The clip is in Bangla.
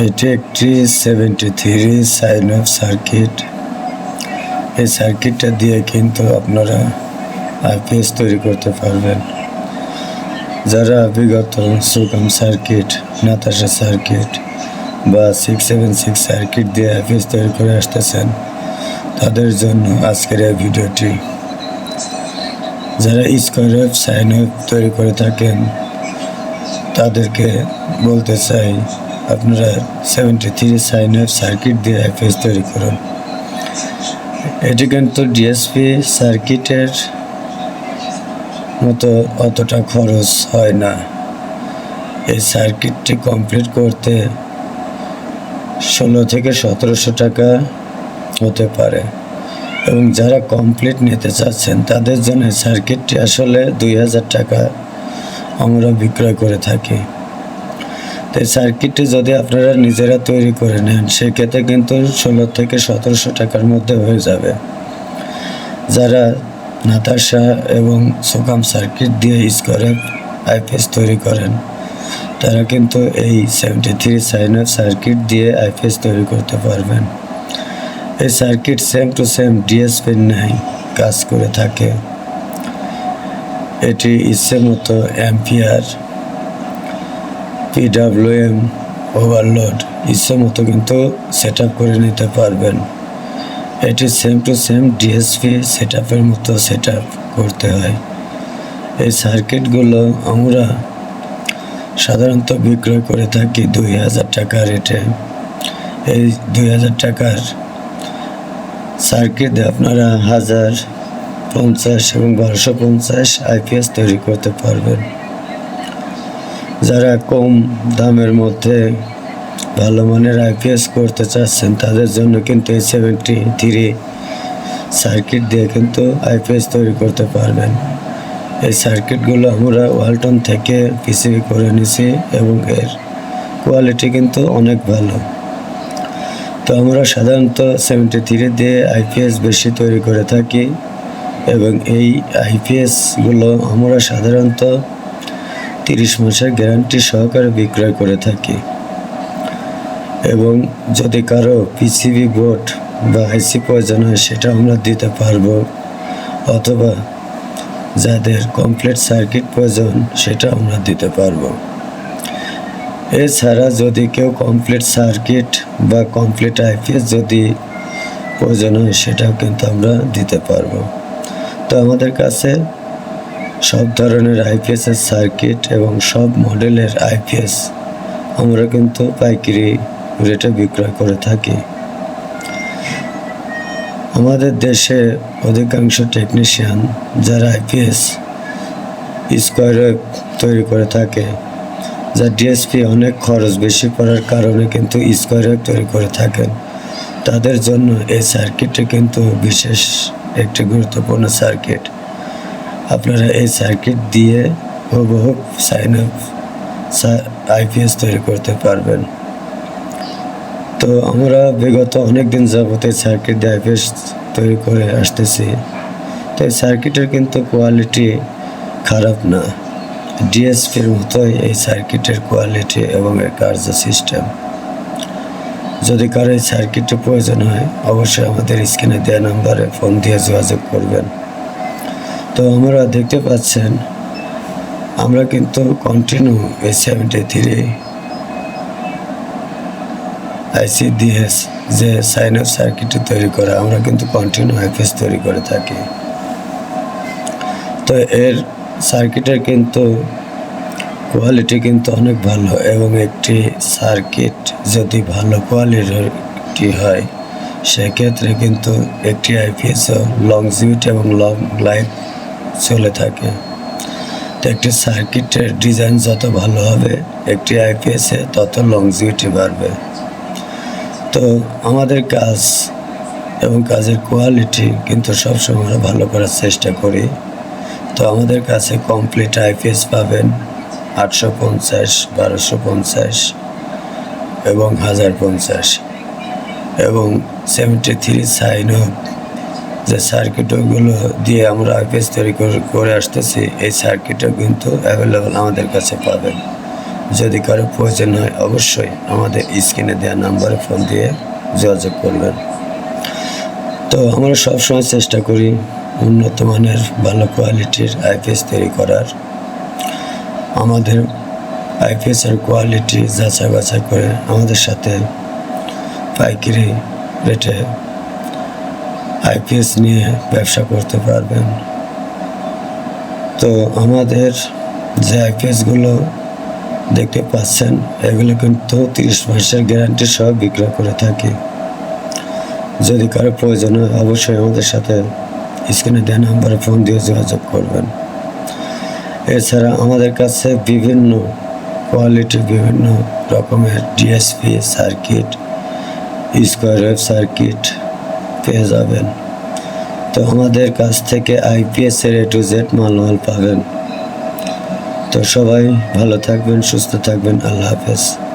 এটি একটি seventy three sine of circuit এই সার্কিটটা দিয়ে কিন্তু আপনারা আইপিএস তৈরি করতে পারবেন। যারা বিগত সুকাম সার্কিট নাতাশা সার্কিট বা সিক্স সেভেন সিক্স সার্কিট দিয়ে আইপিএস তৈরি করে আসতেছেন, তাদের জন্য আজকের এই ভিডিওটি। যারা স্কোয়ার অফ সাইন অফ তৈরি করে থাকেন, তাদেরকে বলতে চাই আপনারা সেভেন্টি থ্রি সাইন সার্কিট দিয়ে আইপিএস তৈরি করুন। এটি কিন্তু ডিএসপি সার্কিটের মতো অতটা খরচ হয় না। এই সার্কিটটি কমপ্লিট করতে ষোলো থেকে সতেরোশো টাকা হতে পারে। এবং যারা কমপ্লিট নিতে চাচ্ছেন, তাদের জন্য সার্কিটটি আসলে দুই হাজার টাকা আমরা বিক্রয় করে থাকি। তো সার্কিটটি যদি আপনারা নিজেরা তৈরি করে নেন, সেক্ষেত্রে কিন্তু ষোলো থেকে সতেরোশো টাকার মধ্যে হয়ে যাবে। যারা নাতাশা এবং সুকাম সার্কিট দিয়ে স্কোয়ারে আইপিএস তৈরি করেন, তারা কিন্তু এই সেভেন্টি থ্রি সাইনার সার্কিট দিয়ে আইপিএস তৈরি করতে পারবেন। এই সার্কিট সেম টু সেম ডিএসপির ন্যায় কাজ করে থাকে। এটি ইচ্ছে মতো অ্যাম্পিয়ার পিডাব্লিউএম ওভারলোড ইচ্ছে মতো কিন্তু সেট করে নিতে পারবেন। এটি same to same DSP set আপের মতো সেট করতে হয়। এই সার্কিটগুলো আমরা সাধারণত বিক্রয় করে থাকি দুই হাজার টাকা রেটে এই দুই হাজার টাকার সার্কিট আপনারা হাজার পঞ্চাশ এবং বারোশো পঞ্চাশ আইপিএস তৈরি করতে পারবেন। যারা কম দামের মধ্যে ভালো মানের আইপিএস করতে চাচ্ছেন, তাদের জন্য কিন্তু এই সেভেন্টি থ্রি সার্কিট দিয়ে কিন্তু আইপিএস তৈরি করতে পারবেন। এই সার্কিটগুলো আমরা ওয়ালটন থেকে পিসিবি করে নিছি এবং এর কোয়ালিটি কিন্তু অনেক ভালো। তো আমরা সাধারণত সেভেন্টি থ্রি দিয়ে আইপিএস বেশি তৈরি করে থাকি এবং এই আইপিএসগুলো আমরা সাধারণত তিরিশ মাসের গ্যারান্টি সহকারে বিক্রয় করে থাকি। এবং যদি কারও পিসিবি বোর্ড বা আইসি প্রয়োজন হয়, সেটা আমরা দিতে পারব। অথবা যাদের কমপ্লিট সার্কিট প্রয়োজন, সেটা আমরা দিতে পারব। এছাড়া যদি কেউ কমপ্লিট সার্কিট বা কমপ্লিট আইপিএস যদি প্রয়োজন হয়, সেটাও কিন্তু আমরা দিতে পারব। তো আমাদের কাছে সব ধরনের আইপিএসের সার্কিট এবং সব মডেলের আইপিএস আমরা কিন্তু পাইকারি রেটে বিক্রয় করে থাকি। আমাদের দেশে অধিকাংশ টেকনিশিয়ান যারা আইপিএস স্কোয়ার তৈরি করে থাকে, যা ডিএসপি অনেক খরচ বেশি পড়ার কারণে কিন্তু স্কোয়ার তৈরি করে থাকেন। তাদের জন্য এই সার্কিটটি কিন্তু বিশেষ একটি গুরুত্বপূর্ণ সার্কিট আপনারা এই সার্কিট দিয়ে হুবহু সাইন আপ আইপিএস তৈরি করতে পারবেন। তো আমরা বিগত অনেক দিন যাবত এই সার্কিট দিয়ে আইপিএস তৈরি করে আসতেছি। তো এই সার্কিটের কিন্তু কোয়ালিটি খারাপ না। ডিএসপির মতোই এই সার্কিটের কোয়ালিটি এবং এর কার্য সিস্টেম যদি কারও এই সার্কিটের প্রয়োজন হয়, অবশ্যই আমাদের স্ক্রিনে দেওয়া নাম্বারে ফোন দিয়ে যোগাযোগ করবেন। তো আমরা দেখতে পাচ্ছেন, আমরা কিন্তু কন্টিনিউ এই সেভেন্টি থ্রি আইসিডিএস যে সাইন অফ সার্কিট তৈরি করা, আমরা কিন্তু কন্টিনিউ আইপিএস তৈরি করে থাকি। তো এর সার্কিটের কিন্তু কোয়ালিটি কিন্তু অনেক ভালো এবং একটি সার্কিট যদি ভালো কোয়ালিটি হয়, সেক্ষেত্রে কিন্তু একটি আইপিএসও লংজিভিটি এবং লং লাইফ চলে থাকে। তো একটি সার্কিটের ডিজাইন যত ভালো হবে, একটি আইপিএসে তত লংজিভিটি বাড়বে। তো আমাদের কাজ এবং কাজের কোয়ালিটি কিন্তু সবসময় আমরা ভালো করার চেষ্টা করি। তো আমাদের কাছে কমপ্লিট আইপিএস পাবেন আটশো পঞ্চাশ, বারোশো পঞ্চাশ এবং হাজার পঞ্চাশ এবং সেভেন্টি থ্রি সাইন অফ যে সার্কিটগুলো দিয়ে আমরা আইপিএস তৈরি করে আসতেছি, এই সার্কিটও কিন্তু অ্যাভেলেবেল আমাদের কাছে পাবেন। যদি কারও প্রয়োজন হয়, অবশ্যই আমাদের স্ক্রিনে দেওয়া নাম্বারে ফোন দিয়ে যোগাযোগ করবেন। তো আমরা সবসময় চেষ্টা করি উন্নত মানের, ভালো কোয়ালিটির আইপিএস তৈরি করার। আমাদের আইপিএসের কোয়ালিটি যাচাই বাছাই করে আমাদের সাথে পাইকারি রেটে আইপিএস নিয়ে ব্যবসা করতে পারবেন। তো আমাদের যে আইপিএসগুলো দেখতে পাচ্ছেন, এগুলো কিন্তু তিরিশ মাসের গ্যারান্টি সহ বিক্রয় করে থাকি। যদি কারও প্রয়োজন হয়, অবশ্যই আমাদের সাথে স্ক্রিনে দেওয়া নাম্বারে ফোন দিয়ে যোগাযোগ করবেন। এছাড়া আমাদের কাছে বিভিন্ন কোয়ালিটি বিভিন্ন রকমের DSP circuit square wave circuit পেয়ে যাবেন। তো আমাদের কাছ থেকে আইপিএস এর এ টু জেড মালমাল পাবেন। তো সবাই ভালো থাকবেন, সুস্থ থাকবেন। আল্লাহ হাফেজ।